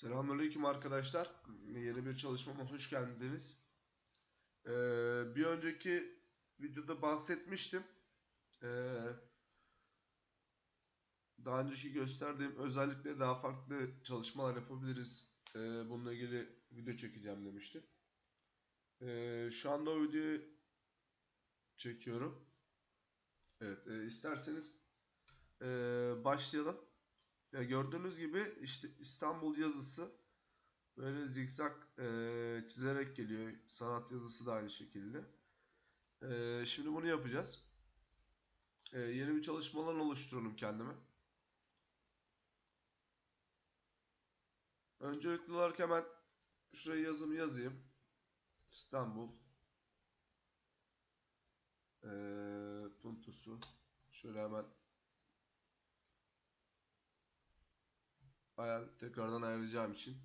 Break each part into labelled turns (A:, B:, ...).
A: Selamünaleyküm arkadaşlar. Yeni bir çalışmama hoş geldiniz. Ee, bir önceki videoda bahsetmiştim. Ee, daha önceki gösterdiğim özellikle daha farklı çalışmalar yapabiliriz. Ee, bununla ilgili video çekeceğim demiştim. Ee, şu anda o videoyu çekiyorum. Evet, e, isterseniz e, başlayalım. Ya gördüğünüz gibi işte İstanbul yazısı böyle zikzak e, çizerek geliyor. Sanat yazısı da aynı şekilde. E, şimdi bunu yapacağız. E, yeni bir çalışma alanı oluşturalım kendime. Öncelikli olarak hemen şuraya yazımı yazayım. İstanbul e, puntosu şöyle hemen tekrardan ayarlayacağım için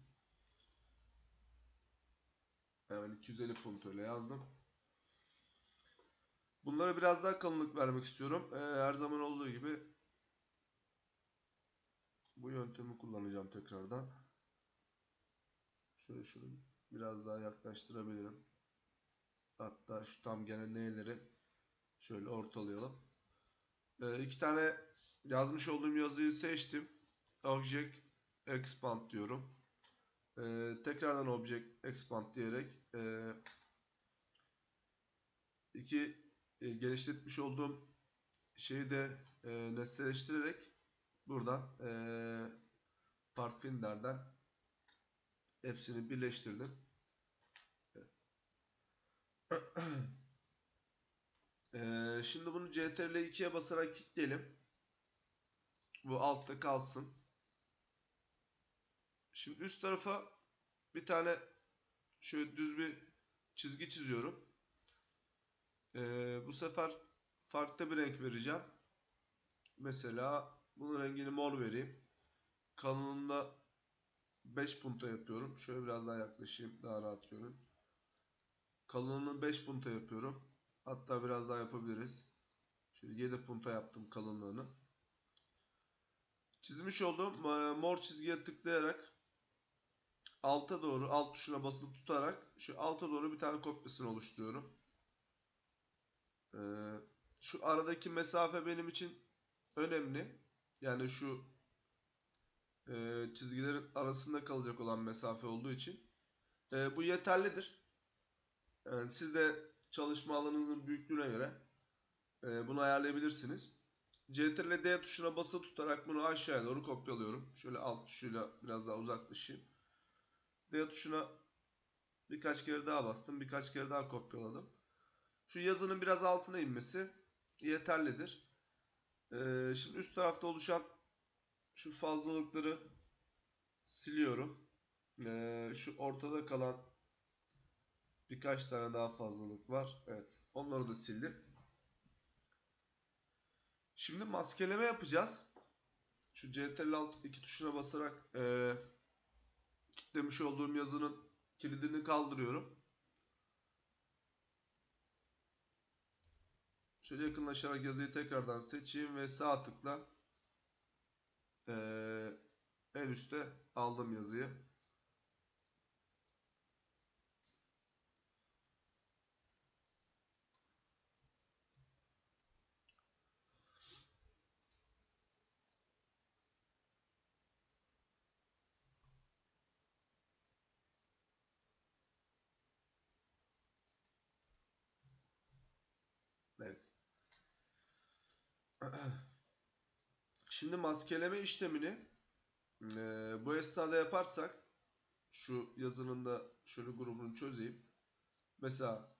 A: hemen 250 punto ile yazdım. Bunlara biraz daha kalınlık vermek istiyorum. Ee, her zaman olduğu gibi bu yöntemi kullanacağım tekrardan. Şöyle şunu biraz daha yaklaştırabilirim. Hatta şu tam gene neyleri şöyle ortalayalım. Ee, iki tane yazmış olduğum yazıyı seçtim. Object expand diyorum. Ee, tekrardan object expand diyerek e, iki e, geliştirmiş olduğum şeyi de e, nesneleştirerek buradan e, part finder'den hepsini birleştirdim. E, şimdi bunu CTRL 2'ye basarak kilitleyelim. Bu altta kalsın. Şimdi üst tarafa bir tane şöyle düz bir çizgi çiziyorum. Ee, bu sefer farklı bir renk vereceğim. Mesela bunun rengini mor vereyim. Kalınlığında 5 punta yapıyorum. Şöyle biraz daha yaklaşayım. Daha rahat görün. Kalınlığını 5 punta yapıyorum. Hatta biraz daha yapabiliriz. Şöyle 7 punta yaptım kalınlığını. Çizmiş olduğum mor çizgiye tıklayarak alta doğru alt tuşuna basılı tutarak şu alta doğru bir tane kopyasını oluşturuyorum. Ee, şu aradaki mesafe benim için önemli. Yani şu e, çizgilerin arasında kalacak olan mesafe olduğu için. E, bu yeterlidir. Yani siz de çalışma alanınızın büyüklüğüne göre e, bunu ayarlayabilirsiniz. CTRL D tuşuna basılı tutarak bunu aşağıya doğru kopyalıyorum. Şöyle alt tuşuyla biraz daha uzaklaşayım. D tuşuna birkaç kere daha bastım. Birkaç kere daha kopyaladım. Şu yazının biraz altına inmesi yeterlidir. Ee, şimdi üst tarafta oluşan şu fazlalıkları siliyorum. Ee, şu ortada kalan birkaç tane daha fazlalık var. Evet. Onları da sildim. Şimdi maskeleme yapacağız. Şu CTRL alt iki tuşuna basarak e, kilitlemiş olduğum yazının kilidini kaldırıyorum. Şöyle yakınlaşarak yazıyı tekrardan seçeyim ve sağ tıkla e, en üstte aldım yazıyı. Evet. Şimdi maskeleme işlemini e, bu esnada yaparsak şu yazının da şöyle grubunu çözeyim. Mesela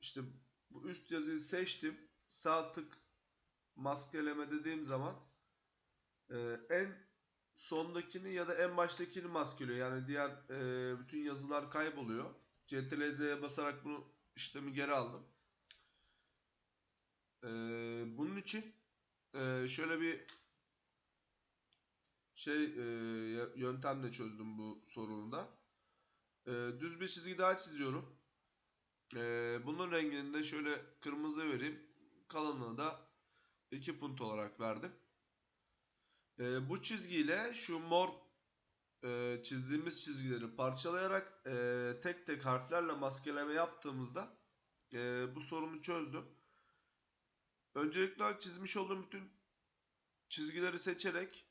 A: işte bu üst yazıyı seçtim. Sağ tık maskeleme dediğim zaman e, en sondakini ya da en baştakini maskeliyor. Yani diğer e, bütün yazılar kayboluyor. Ctrl Z'ye basarak bunu işlemi geri aldım. Ee, bunun için e, şöyle bir şey e, yöntemle çözdüm bu sorunu da. E, düz bir çizgi daha çiziyorum. E, bunun rengini de şöyle kırmızı vereyim. Kalınlığı da 2 punt olarak verdim. E, bu çizgiyle şu mor e, çizdiğimiz çizgileri parçalayarak e, tek tek harflerle maskeleme yaptığımızda e, bu sorunu çözdüm. Öncelikli olarak çizmiş olduğum bütün çizgileri seçerek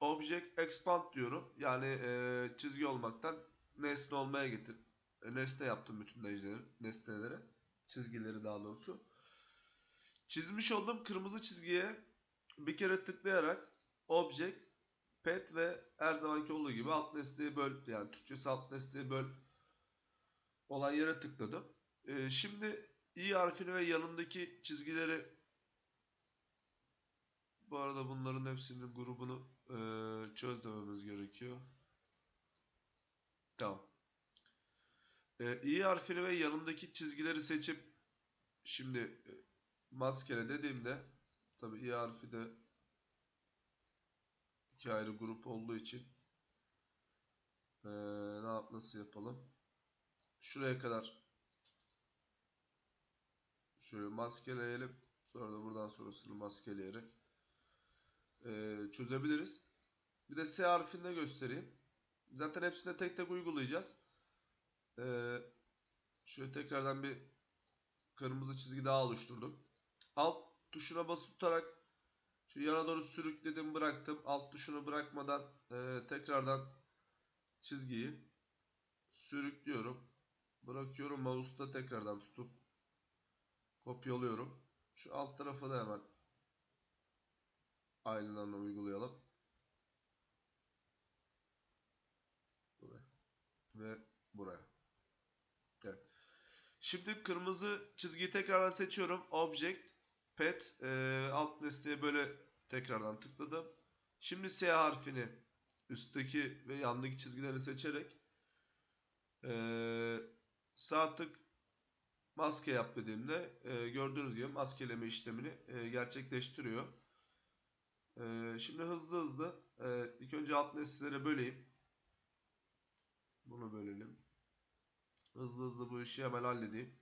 A: Object Expand diyorum. Yani e, çizgi olmaktan nesne olmaya getir. E, nesne yaptım bütün nesneleri, nesneleri. Çizgileri daha doğrusu. Çizmiş olduğum kırmızı çizgiye bir kere tıklayarak Object, Pet ve her zamanki olduğu gibi alt nesneyi böl yani Türkçesi alt nesneyi böl olan yere tıkladım. E, şimdi i harfini ve yanındaki çizgileri bu arada bunların hepsinin grubunu e, çözmemiz gerekiyor. Tamam. E, i harfini ve yanındaki çizgileri seçip şimdi e, maskele dediğimde tabi i harfi de iki ayrı grup olduğu için e, ne yap nasıl yapalım? Şuraya kadar şöyle maskeleyelim. Sonra da buradan sonrasını maskeleyerek e, çözebiliriz. Bir de S harfinde göstereyim. Zaten hepsine tek tek uygulayacağız. E, şöyle tekrardan bir kırmızı çizgi daha oluşturdum. Alt tuşuna basıp tutarak şu yana doğru sürükledim bıraktım. Alt tuşunu bırakmadan e, tekrardan çizgiyi sürüklüyorum. Bırakıyorum. Mouse'da tekrardan tutup kopyalıyorum. Şu alt tarafa da hemen aynılarını uygulayalım. Buraya. Ve buraya. Evet. Şimdi kırmızı çizgiyi tekrardan seçiyorum. Object, Pet, e, alt nesneye böyle tekrardan tıkladım. Şimdi S harfini üstteki ve yandaki çizgileri seçerek e, sağ tık maske yap dediğimde e, gördüğünüz gibi maskeleme işlemini e, gerçekleştiriyor. E, şimdi hızlı hızlı e, ilk önce alt nesneleri böleyim. Bunu bölelim. Hızlı hızlı bu işi hemen halledeyim.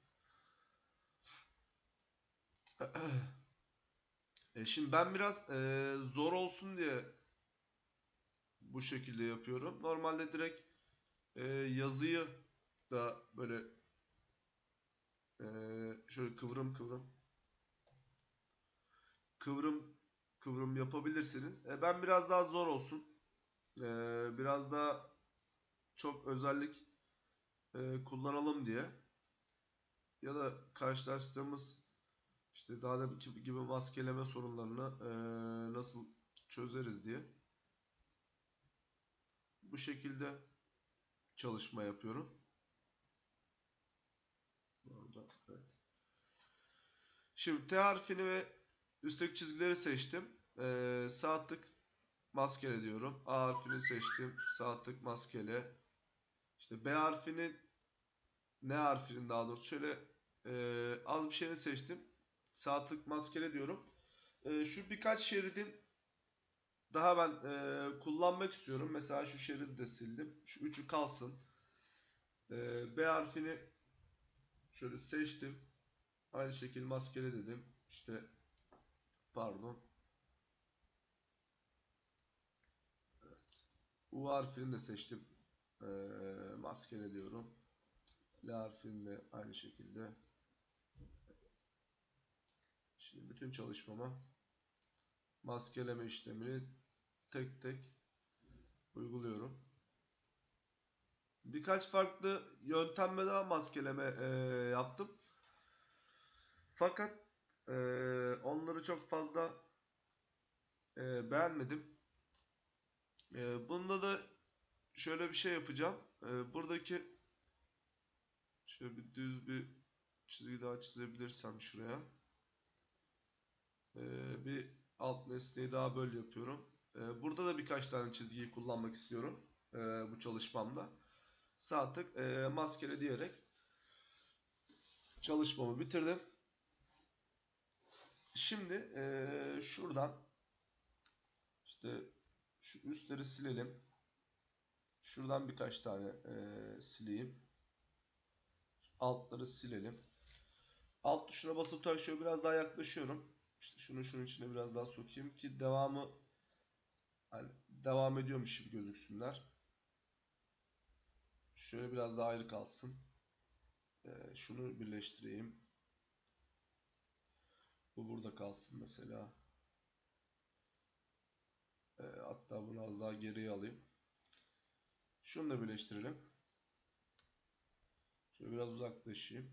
A: E şimdi ben biraz e, zor olsun diye bu şekilde yapıyorum. Normalde direkt e, yazıyı da böyle e, şöyle kıvrım kıvrım kıvrım kıvrım yapabilirsiniz. E, ben biraz daha zor olsun. E, biraz daha çok özellik e, kullanalım diye ya da karşılaştığımız işte daha da gibi maskeleme sorunlarını e, nasıl çözeriz diye bu şekilde çalışma yapıyorum. Orada, evet. Şimdi T harfini ve üstteki çizgileri seçtim. Ee, sağ maskele diyorum. A harfini seçtim. Sağ tık maskele. İşte B harfinin N harfinin daha doğrusu şöyle e, az bir şeyini seçtim. Sağ tık maskele diyorum. E, şu birkaç şeridin daha ben e, kullanmak istiyorum. Mesela şu şeridi de sildim. Şu üçü kalsın. E, B harfini şöyle seçtim. Aynı şekilde maskele dedim. İşte pardon. U harfini de seçtim. E, maskele diyorum. L harfini de aynı şekilde. Şimdi bütün çalışmama maskeleme işlemini tek tek uyguluyorum. Birkaç farklı yöntemle daha maskeleme e, yaptım. Fakat e, onları çok fazla e, beğenmedim. E, bunda da şöyle bir şey yapacağım. E, buradaki şöyle bir düz bir çizgi daha çizebilirsem şuraya. E, bir alt nesneyi daha böyle yapıyorum. E, burada da birkaç tane çizgiyi kullanmak istiyorum e, bu çalışmamda. Sağ tık e, maskele diyerek çalışmamı bitirdim. Şimdi e, şuradan işte şu üstleri silelim. Şuradan birkaç tane e, sileyim. Altları silelim. Alt tuşuna basıp tutarak şöyle biraz daha yaklaşıyorum. İşte şunu şunun içine biraz daha sokayım ki devamı hani devam ediyormuş gibi gözüksünler. şöyle biraz daha ayrı kalsın. Ee, şunu birleştireyim. Bu burada kalsın mesela. Ee, hatta bunu az daha geriye alayım. Şunu da birleştirelim. Şöyle biraz uzaklaşayım.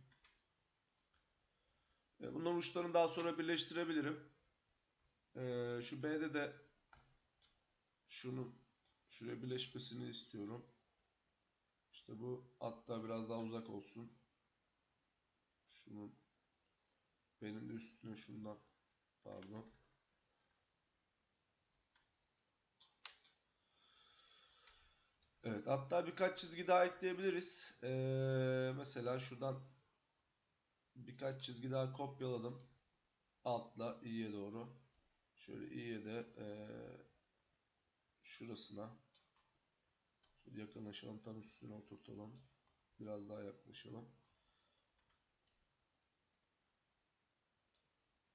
A: Ee, bunların uçlarını daha sonra birleştirebilirim. Ee, şu B'de de şunun şuraya birleşmesini istiyorum. İşte bu hatta biraz daha uzak olsun. Şunun benim de üstüne şundan pardon. Evet hatta birkaç çizgi daha ekleyebiliriz. Ee, mesela şuradan birkaç çizgi daha kopyaladım. Altla i'ye doğru. Şöyle i'ye de ee, şurasına şöyle yakınlaşalım tam üstüne oturtalım. Biraz daha yaklaşalım.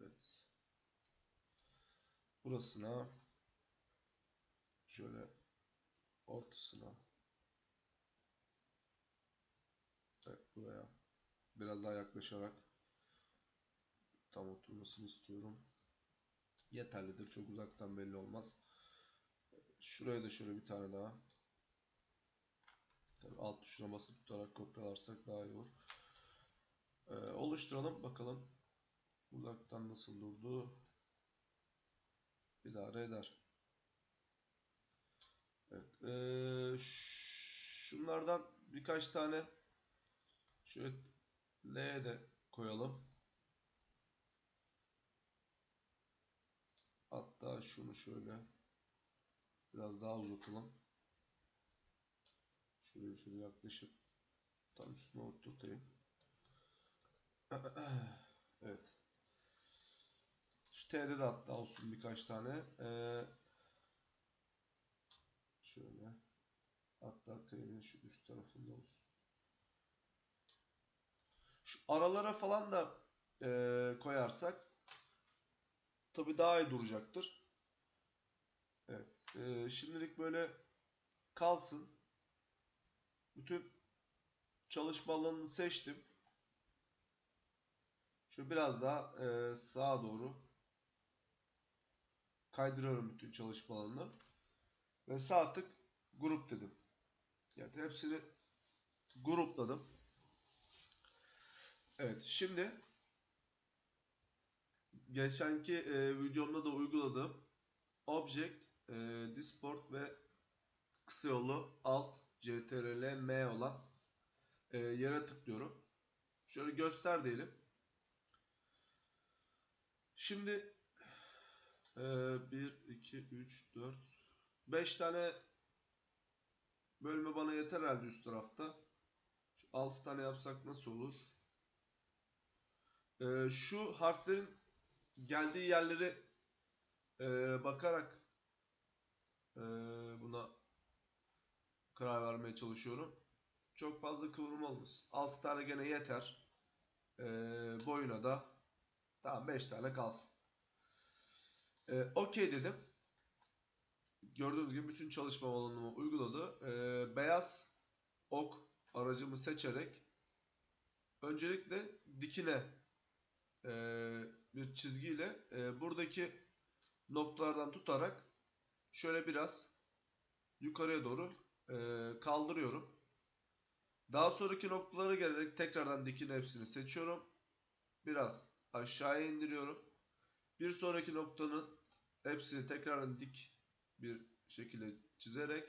A: Evet. Burasına şöyle ortasına evet buraya biraz daha yaklaşarak tam oturmasını istiyorum. Yeterlidir. Çok uzaktan belli olmaz. Şuraya da şöyle bir tane daha. Tabii alt tuşuna basıp tutarak kopyalarsak daha iyi olur. Ee, oluşturalım bakalım. Uzaktan nasıl durdu? İdare eder. Evet. Ee, şunlardan birkaç tane şöyle L'ye de koyalım. Hatta şunu şöyle biraz daha uzatalım. Şuraya şöyle yaklaşıp tam üstüne oturtayım. Evet. Şu T'de de hatta olsun birkaç tane. Ee, şöyle. Hatta T'nin şu üst tarafında olsun. Şu aralara falan da e, koyarsak tabi daha iyi duracaktır. Evet. E, şimdilik böyle kalsın. Bütün çalışma alanını seçtim. Şu biraz daha e, sağa doğru kaydırıyorum bütün çalışma alanını. Ve sağ tık grup dedim. Yani hepsini grupladım. Evet şimdi geçenki e, videomda da uyguladığım Object, e, Disport ve kısa yolu Alt CTRL M olan e, yere tıklıyorum. Şöyle göster diyelim. Şimdi 1, 2, 3, 4, 5 tane bölme bana yeter herhalde üst tarafta. Şu 6 tane yapsak nasıl olur? Ee, şu harflerin geldiği yerleri e, bakarak e, buna karar vermeye çalışıyorum. Çok fazla kıvrım olmasın. 6 tane gene yeter. E, boyuna da tamam 5 tane kalsın. E, Okey dedim. Gördüğünüz gibi bütün çalışma alanımı uyguladı. E, beyaz ok aracımı seçerek öncelikle dikine e, bir çizgiyle e, buradaki noktalardan tutarak şöyle biraz yukarıya doğru e, kaldırıyorum. Daha sonraki noktalara gelerek tekrardan dikine hepsini seçiyorum. Biraz aşağıya indiriyorum. Bir sonraki noktanın hepsini tekrardan dik bir şekilde çizerek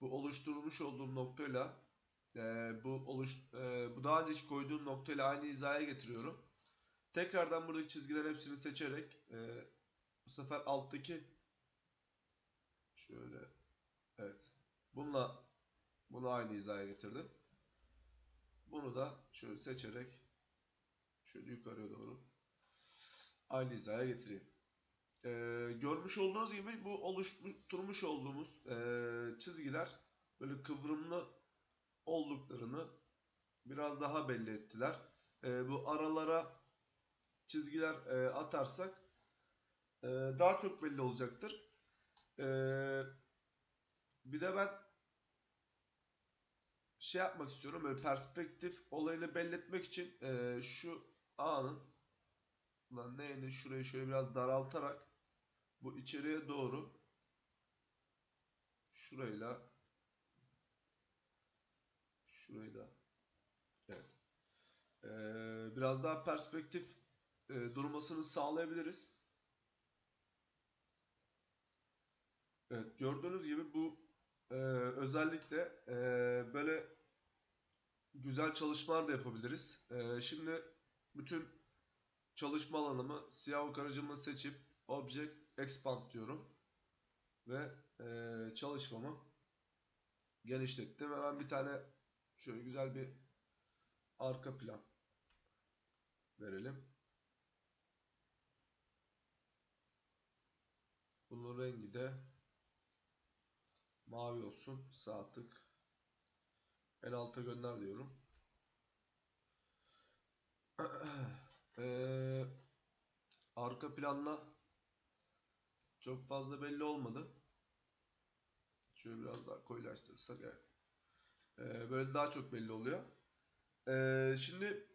A: bu oluşturmuş olduğum noktayla e, bu oluş e, bu daha önceki koyduğum noktayla aynı hizaya getiriyorum. Tekrardan buradaki çizgilerin hepsini seçerek e, bu sefer alttaki şöyle evet bununla bunu aynı hizaya getirdim. Bunu da şöyle seçerek şöyle yukarıya doğru aynı hizaya getireyim. Ee, görmüş olduğunuz gibi bu oluşturmuş olduğumuz e, çizgiler böyle kıvrımlı olduklarını biraz daha belli ettiler. E, bu aralara çizgiler e, atarsak e, daha çok belli olacaktır. E, bir de ben şey yapmak istiyorum. Böyle perspektif olayını belli etmek için e, şu A'nın neydi şurayı şöyle biraz daraltarak bu içeriye doğru şurayla şurayı da evet E, biraz daha perspektif e, durmasını sağlayabiliriz. Evet gördüğünüz gibi bu e, özellikle e, böyle güzel çalışmalar da yapabiliriz. E, şimdi bütün çalışma alanımı siyah ok seçip Object Expand diyorum. Ve e, çalışmamı genişlettim. Hemen bir tane şöyle güzel bir arka plan verelim. Bunun rengi de mavi olsun. Sağ tık. En alta gönder diyorum. Ee, arka planla çok fazla belli olmadı. Şöyle biraz daha koyulaştırırsak evet. Ee, böyle daha çok belli oluyor. Ee, şimdi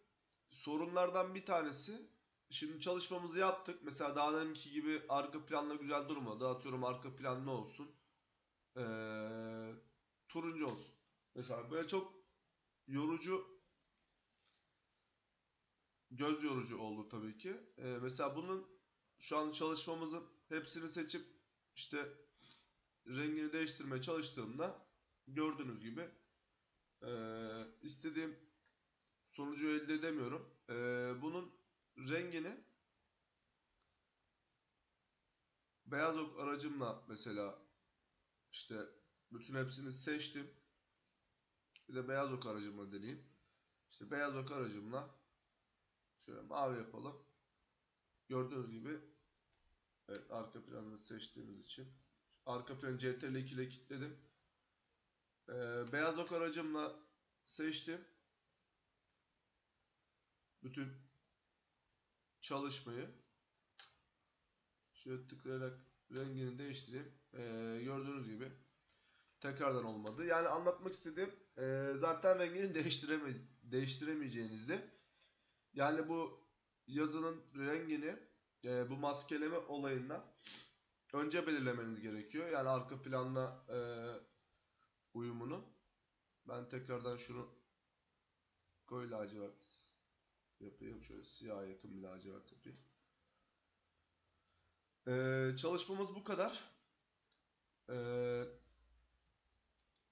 A: sorunlardan bir tanesi şimdi çalışmamızı yaptık. Mesela daha deminki gibi arka planla güzel durmadı. Atıyorum arka plan ne olsun? Ee, turuncu olsun. Mesela böyle çok yorucu göz yorucu oldu tabii ki. Ee, mesela bunun şu an çalışmamızın hepsini seçip işte rengini değiştirmeye çalıştığımda gördüğünüz gibi ee, istediğim sonucu elde edemiyorum. Ee, bunun rengini beyaz ok aracımla mesela işte bütün hepsini seçtim. Bir de beyaz ok aracımla deneyeyim. İşte beyaz ok aracımla şöyle mavi yapalım. Gördüğünüz gibi evet, arka planını seçtiğimiz için arka planı CTRL 2 ile kilitledim. Ee, beyaz ok aracımla seçtim. Bütün çalışmayı şöyle tıklayarak rengini değiştireyim. Ee, gördüğünüz gibi tekrardan olmadı. Yani anlatmak istediğim e, zaten rengini değiştireme değiştiremeyeceğinizde yani bu yazının rengini e, bu maskeleme olayında önce belirlemeniz gerekiyor. Yani arka planla e, uyumunu. Ben tekrardan şunu koyu lacivert yapayım. Şöyle siyah yakın bir lacivert yapayım. Ee, çalışmamız bu kadar. Ee,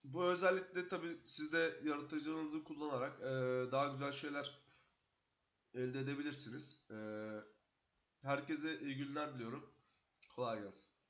A: bu özellikle tabi siz de yaratıcılığınızı kullanarak e, daha güzel şeyler elde edebilirsiniz. Ee, herkese iyi günler diliyorum. Kolay gelsin.